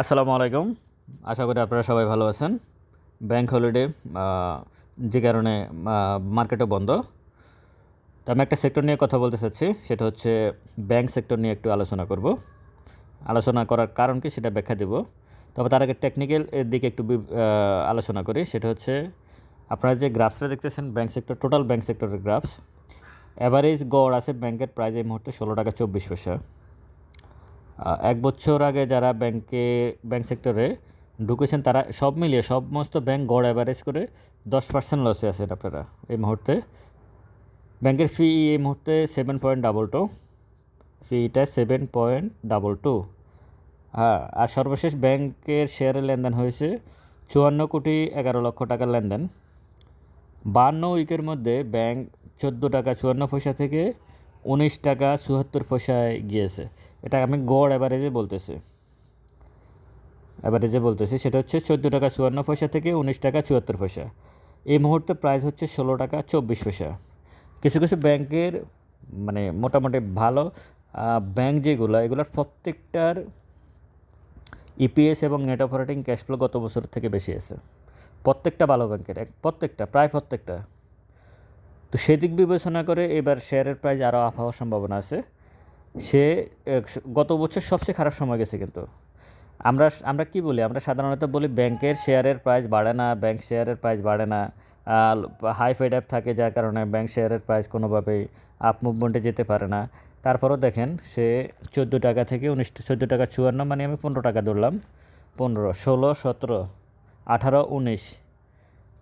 আসসালামু আলাইকুম। আশা করি আপনারা সবাই ভালো আছেন। ব্যাংক হলিডে যে কারণে মার্কেটও বন্ধ। তো আমি একটা সেক্টর নিয়ে কথা বলতে চাচ্ছি, সেটা হচ্ছে ব্যাংক সেক্টর নিয়ে একটু আলোচনা করব। আলোচনা করার কারণ কি সেটা ব্যাখ্যা দেব। তবে তার আগে টেকনিক্যাল এর দিকে একটু আলোচনা করি। সেটা হচ্ছে, আপনারা যে গ্রাফসটা দেখতেছেন, ব্যাংক সেক্টর টোটাল ব্যাংক সেক্টরের গ্রাফস অ্যাভারেজ গড় আছে ব্যাংকের প্রাইস এই মুহূর্তে ষোলো টাকা চব্বিশ পয়সা। এক বছর আগে যারা ব্যাংকে, ব্যাংক সেক্টরে ঢুকেছেন, তারা সব মিলিয়ে সমস্ত ব্যাংক গড় অ্যাভারেজ করে দশ পার্সেন্ট লসে আছেন আপনারা এই মুহূর্তে। ব্যাংকের ফি এই মুহূর্তে সেভেন পয়েন্ট ডাবল টু ফিটা সেভেন পয়েন্ট ডাবল টু হ্যাঁ আর সর্বশেষ ব্যাংকের শেয়ারের লেনদেন হয়েছে চুয়ান্ন কোটি এগারো লক্ষ টাকার লেনদেন। বান্ন উইকের মধ্যে ব্যাংক চোদ্দ টাকা চুয়ান্ন পয়সা থেকে উনিশ টাকা চুয়াত্তর পয়সায় গিয়েছে। এটা আমি গড় অ্যাভারেজে বলতেছি। অ্যাভারেজে বলতেছি, সেটা হচ্ছে চোদ্দ টাকা চুয়ান্ন পয়সা থেকে উনিশ টাকা চুয়াত্তর পয়সা। এই মুহূর্তে প্রাইস হচ্ছে ষোলো টাকা চব্বিশ পয়সা। কিছু কিছু ব্যাংকের মানে মোটামুটি ভালো ব্যাংক যেগুলো, এগুলোর প্রত্যেকটার ইপিএস এবং নেট অপারেটিং ক্যাশ ফ্লো গত বছর থেকে বেশি আছে। প্রত্যেকটা ভালো ব্যাংকের, এক, প্রত্যেকটা, প্রায় প্রত্যেকটা। তো সেদিক বিবেচনা করে এবার শেয়ারের প্রাইস আরও আপ হওয়ার সম্ভাবনা আছে। সে গত বছর সবচেয়ে খারাপ সময় গেছে কিন্তু। আমরা আমরা কি বলি? আমরা সাধারণত বলি ব্যাংকের শেয়ারের প্রাইস বাড়ে না ব্যাংক শেয়ারের প্রাইস বাড়ে না। হাই ফেড অ্যাপ থাকে যার কারণে ব্যাংক শেয়ারের প্রাইস কোনোভাবেই আপ মুভমেন্টে যেতে পারে না। তারপরও দেখেন, সে চোদ্দ টাকা থেকে উনিশ, চোদ্দ টাকা চুয়ান্ন মানে আমি পনেরো টাকা ধরলাম। পনেরো, ষোলো, সতেরো, আঠারো, উনিশ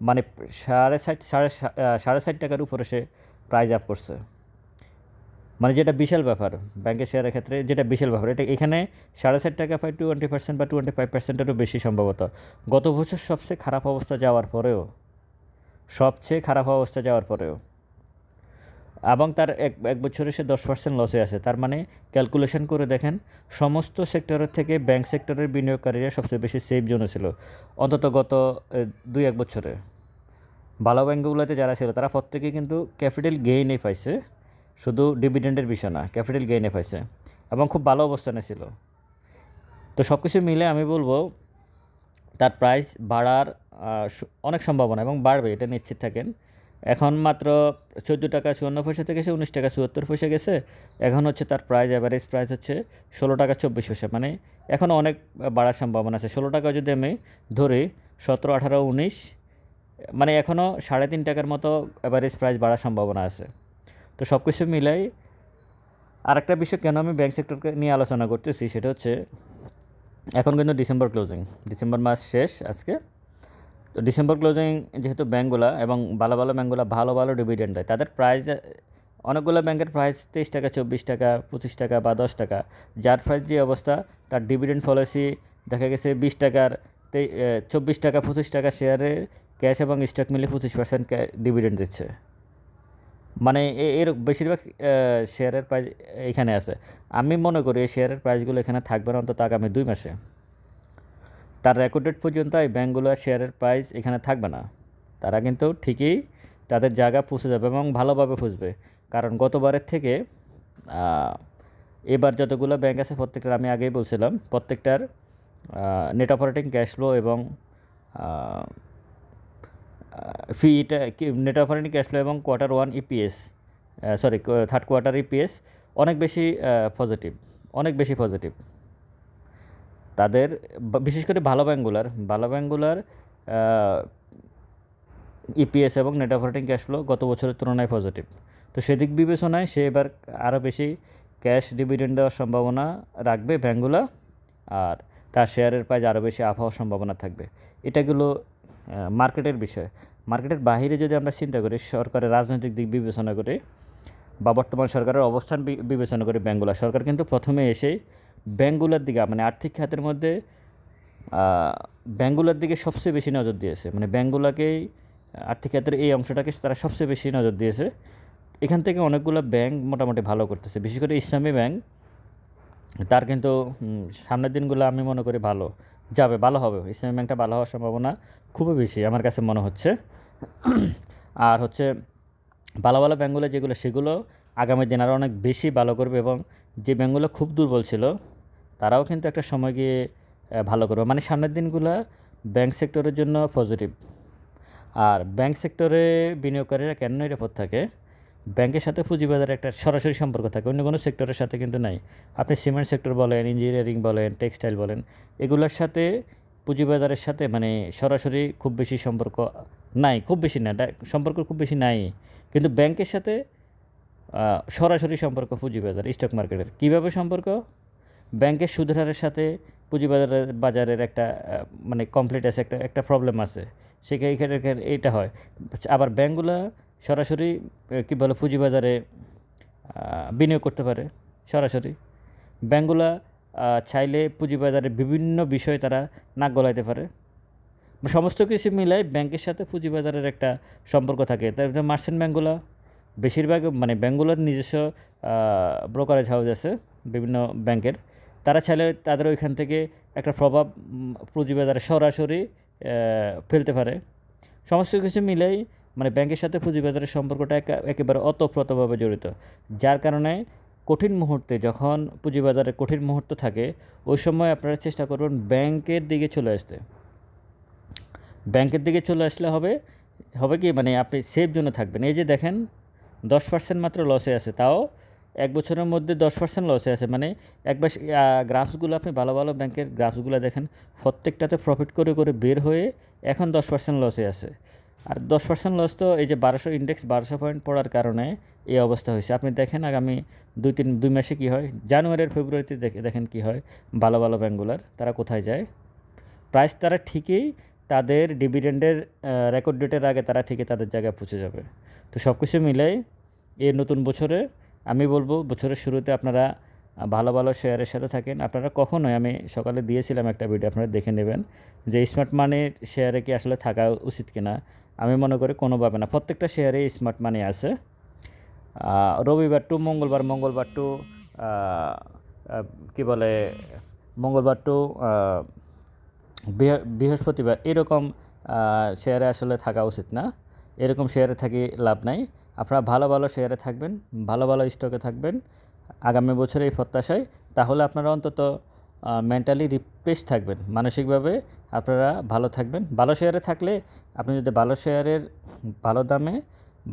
মানে সাড়ে ষাট, সাড়ে সাড়ে ষাট টাকার উপরে সে প্রাইজ আপ করছে। মানে যেটা বিশাল ব্যাপার, ব্যাংকের শেয়ারের ক্ষেত্রে যেটা বিশাল ব্যাপার, এটা এখানে সাড়ে ষাট টাকা পাই টোয়েন্টি পার্সেন্ট বা টোয়েন্টি ফাইভ পার্সেন্টেরও বেশি সম্ভবত। গত বছর সবচেয়ে খারাপ অবস্থা যাওয়ার পরেও, সবচেয়ে খারাপ অবস্থা যাওয়ার পরেও, এবং তার এক এক বছরে সে দশ পার্সেন্ট লসে আছে। তার মানে ক্যালকুলেশন করে দেখেন, সমস্ত সেক্টরের থেকে ব্যাংক সেক্টরের বিনিয়োগকারীরা সবচেয়ে বেশি সেফ জোনে ছিল। অন্তত গত দুই, এক বছরে। ভালো ব্যাঙ্কগুলোতে যারা ছিল, তারা প্রত্যেকেই কিন্তু ক্যাপিটাল গেইনে পাইছে। শুধু ডিভিডেন্ডের বিষয় না ক্যাপিটাল গেইনে পাইছে এবং খুব ভালো অবস্থানে ছিল। তো সব কিছু মিলে আমি বলব, তার প্রাইস বাড়ার অনেক সম্ভাবনা এবং বাড়বে, এটা নিশ্চিত থাকেন। এখন মাত্র চোদ্দ টাকা চুয়ান্ন পয়সা থেকে সে উনিশ টাকা চুয়াত্তর পয়সা গেছে। এখন হচ্ছে তার প্রাইস অ্যাভারেজ প্রাইস হচ্ছে ষোলো টাকা চব্বিশ পয়সা। মানে এখনও অনেক বাড়ার সম্ভাবনা আছে। ষোলো টাকা যদি আমি ধরি, সতেরো, আঠারো, উনিশ মানে এখনও সাড়ে তিন টাকার মতো অ্যাভারেজ প্রাইস বাড়ার সম্ভাবনা আছে। তো সব কিছু মিলাই আরেকটা বিষয় কেন আমি ব্যাংক সেক্টরকে নিয়ে আলোচনা করতেছি, সেটা হচ্ছে এখন কিন্তু ডিসেম্বর ক্লোজিং ডিসেম্বর মাস শেষ আজকে। তো ডিসেম্বর ক্লোজিং যেহেতু ব্যাঙ্কগুলা এবং ভালো ভালো ব্যাঙ্কগুলা ভালো ভালো ডিভিডেন্ড দেয়, তাদের প্রাইস অনেকগুলো ব্যাংকের প্রাইস তেইশ টাকা, চব্বিশ টাকা, পঁচিশ টাকা বা দশ টাকা। যার প্রাইস যে অবস্থা, তার ডিভিডেন্ড পলিসি দেখা গেছে বিশ টাকার চব্বিশ টাকা, পঁচিশ টাকা শেয়ারে ক্যাশ এবং স্টক মিলে পঁচিশ পার্সেন্ট ডিভিডেন্ড দিচ্ছে। মানে এর বেশিরভাগ শেয়ারের প্রাইস এখানে আছে। আমি মনে করি এই শেয়ারের প্রাইসগুলো এখানে থাকবে না, অন্তত আগামী দুই মাসে। তার রেকর্ডেড পর্যন্ত এই ব্যাঙ্কগুলোর শেয়ারের প্রাইস এখানে থাকবে না। তারা কিন্তু ঠিকই তাদের জায়গা পৌঁছে যাবে এবং ভালোভাবে পুষবে কারণ গতবারের থেকে এবার যতগুলো ব্যাংক আছে প্রত্যেকটার, আমি আগেই বলছিলাম, প্রত্যেকটার নেট অপারেটিং ক্যাশ ফ্লো এবং ফিটা নেট অপারেটিং ক্যাশ ফ্লো এবং quarter one EPS sorry third quarter EPS অনেক বেশি পজিটিভ অনেক বেশি পজিটিভ তাদের বিশেষ করে ভালো ব্যাঙ্কগুলার ভালো ব্যাঙ্কগুলার ইপিএস এবং নেট অপারেটিং ক্যাশ ফ্লো গত বছরের তুলনায় পজিটিভ তো সেদিক বিবেচনায় সে এবার আরও বেশি ক্যাশ ডিভিডেন্ড দেওয়ার সম্ভাবনা রাখবে ব্যাঙ্কগুলো আর তার শেয়ারের প্রাইস আরও বেশি আপ হওয়ার সম্ভাবনা থাকবে। এটাগুলো মার্কেটের বিষয়। মার্কেটের বাইরে যদি আমরা চিন্তা করি সরকারের রাজনৈতিক দিক বিবেচনা করে বা বর্তমান সরকারের অবস্থান বিবেচনা করে ব্যাঙ্কগুলো সরকার কিন্তু প্রথমে এসেই ব্যাঙ্কগুলোর দিকে মানে আর্থিক খাতের মধ্যে আহ, ব্যাঙ্কগুলোর দিকে সবচেয়ে বেশি নজর দিয়েছে। মানে ব্যাঙ্কগুলোকেই আর্থিক খাতের এই অংশটাকে তারা সবচেয়ে বেশি নজর দিয়েছে। এখান থেকে অনেকগুলো ব্যাংক মোটামুটি ভালো করতেছে। বিশেষ করে ইসলামী ব্যাংক তার কিন্তু সামনের দিনগুলো আমি মনে করি ভালো। যাবে, ভালো হবে। ইসলামী ব্যাংকটা ভালো হওয়ার সম্ভাবনা খুবই বেশি আমার কাছে মনে হচ্ছে। আর হচ্ছে ভালো ভালো ব্যাঙ্কগুলো যেগুলো, সেগুলো আগামী দিন আরও অনেক বেশি ভালো করবে এবং যে ব্যাঙ্কগুলো খুব দুর্বল ছিল, তারাও কিন্তু একটা সময় গিয়ে ভালো করবে। মানে সামনের দিনগুলো ব্যাংক সেক্টরের জন্য পজিটিভ আর ব্যাংক সেক্টরে বিনিয়োগকারীরা কেন নিরাপদ থাকে? ব্যাংকের সাথে পুঁজিবাজারের একটা সরাসরি সম্পর্ক থাকে, অন্য কোনো সেক্টরের সাথে কিন্তু নাই। আপনি সিমেন্ট সেক্টর বলেন ইঞ্জিনিয়ারিং বলেন টেক্সটাইল বলেন, এগুলোর সাথে পুঁজিবাজারের সাথে মানে সরাসরি খুব বেশি সম্পর্ক নাই, খুব বেশি না সম্পর্ক খুব বেশি নাই। কিন্তু ব্যাংকের সাথে সরাসরি সম্পর্ক পুঁজিবাজার স্টক মার্কেটের কীভাবে সম্পর্ক? ব্যাংকের সুদের হারের সাথে পুঁজিবাজারের বাজারের একটা মানে কমপ্লিট আছে, একটা একটা প্রবলেম আছে। সেখানে এইটা হয়। আবার ব্যাংকগুলো সরাসরি কী বলে পুঁজিবাজারে বিনিয়োগ করতে পারে সরাসরি। ব্যাংকগুলো আহ, চাইলে পুঁজিবাজারে বিভিন্ন বিষয়ে তারা নাক গলাইতে পারে। সমস্ত কিছু মিলাই ব্যাংকের সাথে পুঁজিবাজারের একটা সম্পর্ক থাকে। তার মার্চেন্ট ব্যাংকগুলো বেশিরভাগ মানে ব্যাংকগুলোর নিজস্ব ব্রোকারেজ হাউস আছে বিভিন্ন ব্যাংকের। তারা চাইলে তাদের ওইখান থেকে একটা প্রভাব পুঁজিবাজারে সরাসরি ফেলতে পারে। সমস্ত কিছু মিলেই মানে ব্যাংকের সাথে পুঁজিবাজারের সম্পর্কটা একা- একেবারে অতপ্রতভাবে জড়িত। যার কারণে কঠিন মুহূর্তে যখন পুঁজিবাজারে কঠিন মুহূর্ত থাকে, ওই সময় আপনারা চেষ্টা করবেন ব্যাংকের দিকে চলে আসতে। ব্যাংকের দিকে চলে আসলে হবে হবে কি? মানে আপনি সেফ জন্য থাকবেন। এই যে দেখেন, দশ পার্সেন্ট মাত্র লসে আছে। তাও এক বছরের মধ্যে দশ পার্সেন্ট লসে আছে। মানে একবার গ্রাফসগুলো আপনি ভালো ভালো ব্যাংকের গ্রাফসগুলো দেখেন, প্রত্যেকটাতে প্রফিট করে করে বের হয়ে এখন দশ পার্সেন্ট লসে আছে। আর দশ পার্সেন্ট লস তো এই যে বারোশো ইন্ডেক্স বারোশো পয়েন্ট পড়ার কারণে এই অবস্থা হয়েছে। আপনি দেখেন আগামী দুই তিন, দুই মাসে কী হয়? জানুয়ারি আর ফেব্রুয়ারিতে দেখে, দেখেন কী হয়? ভালো ভালো ব্যাংকগুলার তারা কোথায় যায়? প্রাইস তারা ঠিকই তাদের ডিভিডেন্ডের রেকর্ড ডেটের আগে তারা ঠিকই তাদের জায়গায় পৌঁছে যাবে। তো সব কিছু মিলাই এই নতুন বছরে আমি বলব, বছরের শুরুতে আপনারা ভালো ভালো শেয়ারের সাথে থাকেন। আপনারা কখনোই, আমি সকালে দিয়েছিলাম একটা ভিডিও আপনারা দেখে নেবেন যে স্মার্ট মানির শেয়ারে কি আসলে থাকা উচিত কিনা। আমি মনে করি কোনোভাবে না। প্রত্যেকটা শেয়ারে স্মার্ট মানি আছে। রবিবার টু মঙ্গলবার মঙ্গলবার টু কী বলে, মঙ্গলবার টু বৃহ- বৃহস্পতিবার এরকম শেয়ারে আসলে থাকা উচিত না। এরকম শেয়ারে থাকি লাভ নাই। আপনারা ভালো ভালো শেয়ারে থাকবেন, ভালো ভালো স্টকে থাকবেন। আগামী বছরে এই প্রত্যাশায়। তাহলে আপনারা অন্তত মেন্টালি রিফ্রেশ থাকবেন। মানসিকভাবে আপনারা ভালো থাকবেন। ভালো শেয়ারে থাকলে আপনি যদি ভালো শেয়ারের ভালো দামে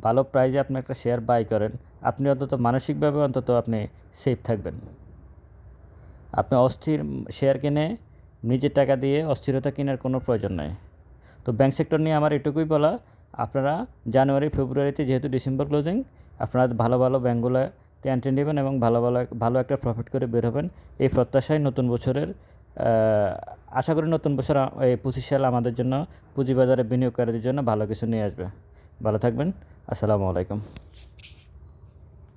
ভালো প্রাইজে আপনি একটা শেয়ার বাই করেন, আপনি অন্তত মানসিকভাবে অন্তত আপনি সেফ থাকবেন। আপনি অস্থির শেয়ার কিনে নিজের টাকা দিয়ে অস্থিরতা কেনার কোনো প্রয়োজন নাই। তো ব্যাংক সেক্টর নিয়ে আমার এটুকুই বলা, আপনারা জানুয়ারি ফেব্রুয়ারিতে যেহেতু ডিসেম্বর ক্লোজিং আপনারা ভালো ভালো ব্যাঙ্কগুলোতে এন্ট্রি নেবেন এবং ভালো ভালো ভালো একটা প্রফিট করে বের হবেন। এই প্রত্যাশায় নতুন বছরের আশা করি নতুন বছর এই পঁচিশ সাল আমাদের জন্য, পুঁজিবাজারে বিনিয়োগকারীদের জন্য ভালো কিছু নিয়ে আসবে। ভালো থাকবেন। আসসালামু আলাইকুম।